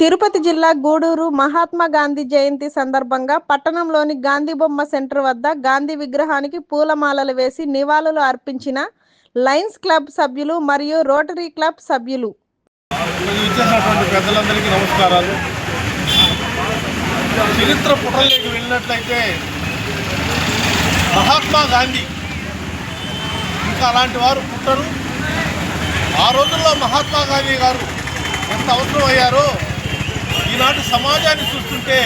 తిరుపతి జిల్లా గూడూరు మహాత్మా గాంధీ జయంతి సందర్భంగా పట్టణంలోని గాంధీ బొమ్మ సెంటర్ వద్ద గాంధీ విగ్రహానికి పూలమాలలు వేసి నివాళులు అర్పించిన లయన్స్ క్లబ్ సభ్యులు మరియు రోటరీ క్లబ్ సభ్యులు. పెద్దలందరికీ నమస్కారాలు. చరిత్ర పుటల్లోకి వెళ్ళినట్లయితే మహాత్మా గాంధీ ఇంకా అలాంటి వారు పుట్టరు. ఆ రోజుల్లో మహాత్మా గాంధీ గారు ఎంత అవసరం అయ్యారో ఈనాటి సమాజాన్ని చూస్తుంటే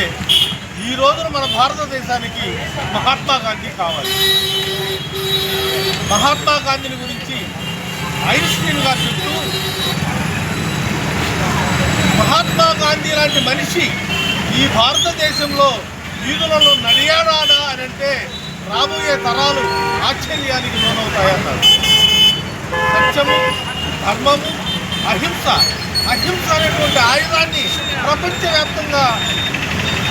ఈ రోజున మన భారతదేశానికి మహాత్మా గాంధీ కావాలి. మహాత్మా గాంధీని గురించి ఐన్స్టీన్ గారు చెప్తూ మహాత్మా గాంధీ లాంటి మనిషి ఈ భారతదేశంలో వీధులలో నడియాడాడా అని అంటే రాబోయే తరాలు ఆశ్చర్యానికి లోనవుతాయన్నారు. సత్యము ధర్మము అహింస అహింస అనేటువంటి ఆయుధాన్ని ప్రపంచవ్యాప్తంగా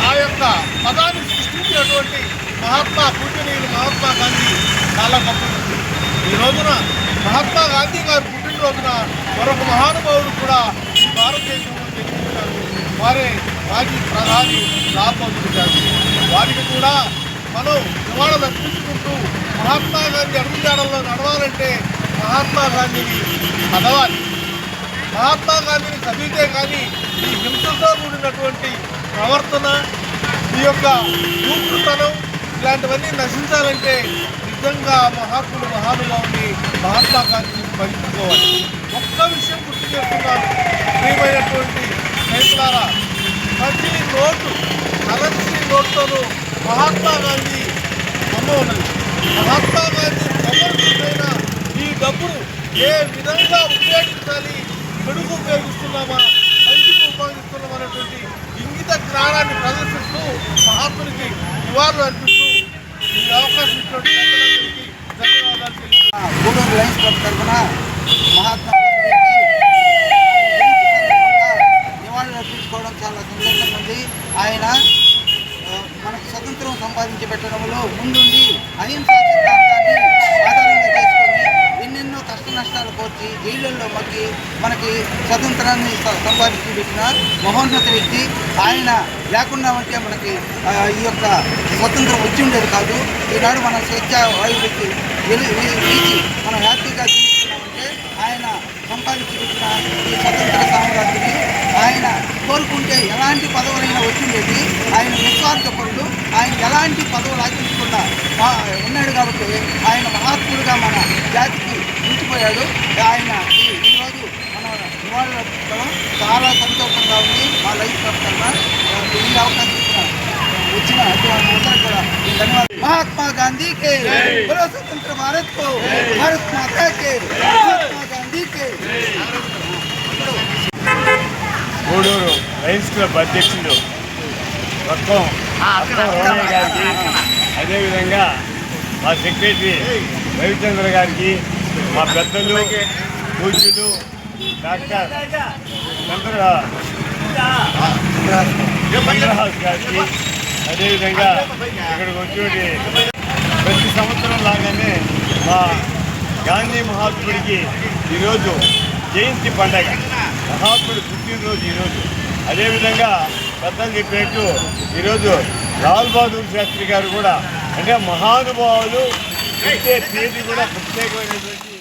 ఆ యొక్క పదాన్ని సృష్టించినటువంటి మహాత్మా పూజనీయులు మహాత్మా గాంధీ చాలా గొప్ప ఈ రోజున మహాత్మా గాంధీ గారు పుట్టినరోజున మరొక మహానుభావుడు కూడా ఈ భారతదేశంలో జన్మించారు. వారే మాజీ ప్రధాని రామ్మోహన్ గారు వారికి కూడా మనం నివాళులు అర్పించుకుంటూ మహాత్మా గాంధీ అడుగుజాడల్లో నడవాలంటే మహాత్మా గాంధీని చదవాలి మహాత్మా గాంధీని చదివితే కానీ ఈ హింసతో కూడినటువంటి ప్రవర్తన ఈ యొక్క దూకుడుతనం ఇలాంటివన్నీ నశించాలంటే నిజంగా మహాత్ములు మహానుభావుని మహాత్మా గాంధీని స్మరించుకోవాలి. ఒక్క విషయం గుర్తు చేస్తున్నాను. ప్రియమైనటువంటి రైతులారా ప్రతి నోటు కరెన్సీ నోట్తోనూ మహాత్మా గాంధీ అమ్మ ఉన్నది. మహాత్మా గాంధీ సమర్థుడైన ఈ డబ్బును ఏ విధంగా ఉపయోగించాలి చెడుకు ఉపయోగిస్తున్నామా మంచికి ఉపయోగిస్తున్నామా అనేటువంటి ఇంగిత జ్ఞానాన్ని ప్రదర్శిస్తూ మహాత్మునికి నివాళులు అర్పిస్తూ ఈ అవకాశం ఇచ్చినటువంటి పెద్దలందరికీ ధన్యవాదాలు తెలియజేస్తున్నాను. గూడూరు లయన్స్ క్లబ్ తరఫున మహాత్మా గాంధీకి నివాళులు అర్పించుకోవడం చాలా సంతోషంగా ఉంది ఆయన మనకు స్వతంత్రం సంపాదించి పెట్టడంలో ముందుండి అహింసా సంపాదించి పెట్టిన మహోన్నత వ్యక్తి. ఆయన లేకుండా ఉంటే మనకి ఈ యొక్క స్వతంత్రం వచ్చి ఉండేది కాదు. ఈనాడు మన స్వేచ్ఛ వాయువులకి వెలి వీచి మనం హ్యాపీగా జీవిస్తున్నామంటే ఆయన సంపాదించి పెట్టిన ఈ స్వతంత్ర సామ్రాజ్యాన్ని ఆయన కోరుకుంటే ఎలాంటి పదవులైనా వచ్చిండేది ఆయన నిస్వార్థపరుడు. ఆయన ఎలాంటి పదవులు ఆచరించకుండా మా- ఉన్నాడు కాబట్టి ఆయన మహాత్ముడుగా మన జాతికి ఉంచిపోయాడు ఆయన నివాళులు చాలా సంతోషంగా ఉంది. మా లైఫ్ తరఫున ఈ అవకాశం వచ్చిన కూడా ధన్యవాదాలు. మహాత్మా గాంధీ కే బలో స్వతంత్ర భారత్ కో భారత్ మాతా కే మహాత్మా గాంధీ కే. గూడూరు లయన్స్ క్లబ్ అధ్యక్షుడు మొత్తం మొత్తం రోమయ్య గారికి అదేవిధంగా మా సెక్రటరీ రవిచంద్ర గారికి మా పెద్దలు పూజ్యులు డాక్టర్ చంద్ర చంద్రహాస్ గారికి అదేవిధంగా ఇక్కడికి వచ్చి ప్రతి సంవత్సరం లాగానే మా గాంధీ మహాత్ముడికి ఈరోజు జయంతి పండగ. మహాత్ముడి పుట్టినరోజు ఈరోజు. అదేవిధంగా పెద్దలు చెప్పినట్టు ఈరోజు లాల్ బహదూర్ శాస్త్రి గారు కూడా అంటే మహానుభావులు పుట్టే తేదీ కూడా ప్రత్యేకమైనటువంటి